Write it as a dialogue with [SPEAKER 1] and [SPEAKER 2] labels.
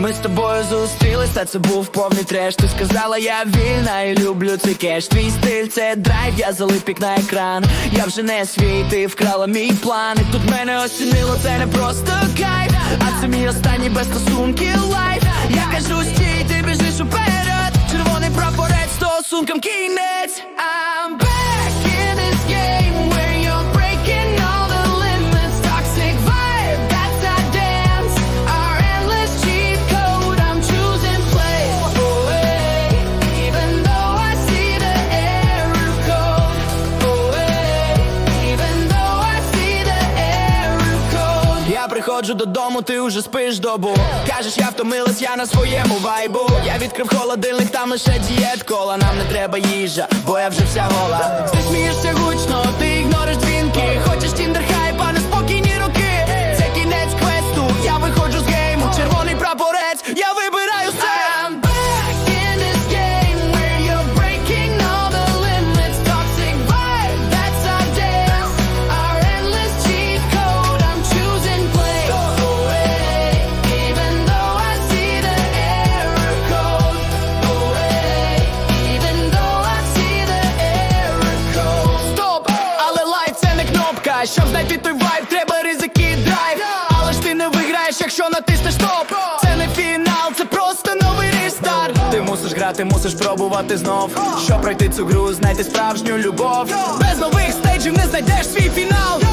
[SPEAKER 1] Ми з тобою зустрілись, та це був повний треш. Ти сказала, я вільна і люблю цей кеш. Твій стиль це драйв, я залип як на екран. Я вже не свій, ти вкрала мій план. І тут мене осінило, це не просто кайф, а це мій останній без стосунків лайф. Я кажу, стій, ти біжиш уперед. Червоний прапорець, стосункам кінець. I'm приходжу додому, ти уже спиш добу. Кажеш, я втомилась, я на своєму вайбу. Я відкрив холодильник, там лише дієт кола. Нам не треба їжа, бо я вже вся гола. Ти смієшся гучно, ти не. Щоб знайти той вайб, треба ризики і драйв. Але ж ти не виграєш, якщо натиснеш стоп. Це не фінал, це просто новий рестарт. Ти мусиш грати, мусиш пробувати знов. Щоб пройти цю гру, знайти справжню любов. Без нових стейджів не знайдеш свій фінал.